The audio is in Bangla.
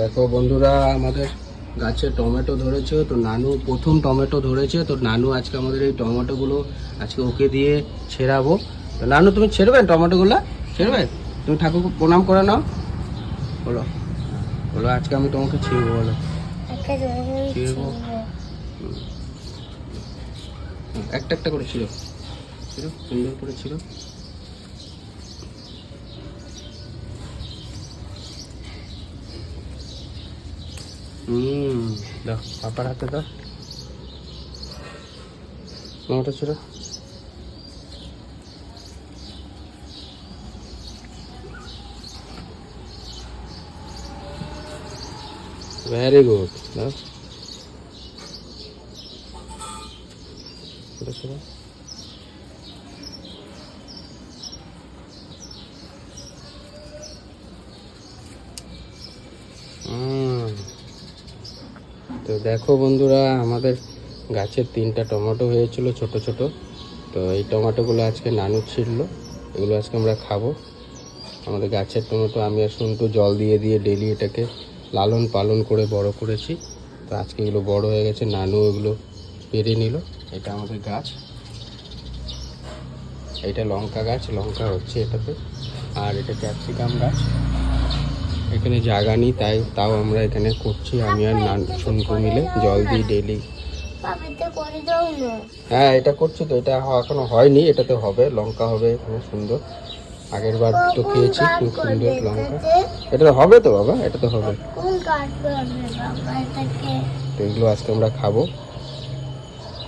দেখো বন্ধুরা আমাদের গাছে টমেটো ধরেছে তো নানু প্রথম টমেটো ধরেছে তো নানু আজকে আমাদের এই টমেটোগুলো আজকে ওকে দিয়ে ছেড়াবো। তো নানু তুমি ছেড়বেন টমেটোগুলো? ছেড়বে? তুমি ঠাকুরকে প্রণাম করে নাও। বলো। বলো আজকে আমি তোমাকে ছিড়বো বলো। ছিড়বো। ছিড়বো। একটা একটা করে ছিল ছিল সুন্দর করে ছিল হুম দাও পাপার হাতে দাও টমেটো ছিল ভেরি গুড দাও এটা ছিল হুম। তো দেখো বন্ধুরা, আমাদের গাছের তিনটা টমেটো হয়েছিল ছোট ছোট। তো এই টমেটোগুলো আজকে নানু ছিঁড়লো, এগুলো আজকে আমরা খাব। আমাদের গাছের টমেটো আমি আর সন্টু জল দিয়ে দিয়ে ডেলি এটাকে লালন পালন করে বড় করেছি। তো আজকে এগুলো বড় হয়ে গেছে, নানু এগুলো পেরে নিল। এটা আমাদের গাছ। এটা লঙ্কা গাছ, লঙ্কা হচ্ছে এটাতে। আর এটা ক্যাপসিকাম গাছ। এখানে জায়গা নেই তাই তাও আমরা এখানে করছি আমি আর নান সন্টু মিলে জল দিই ডেলি। হ্যাঁ এটা করছি তো এটা এখনও হয়নি এটাতে হবে লঙ্কা হবে এখানে সুন্দর। আগের বার তো খেয়েছি খুব সুন্দর লঙ্কা। এটা তো হবে তো বাবা এটা তো হবে তো এগুলো আজকে আমরা খাব।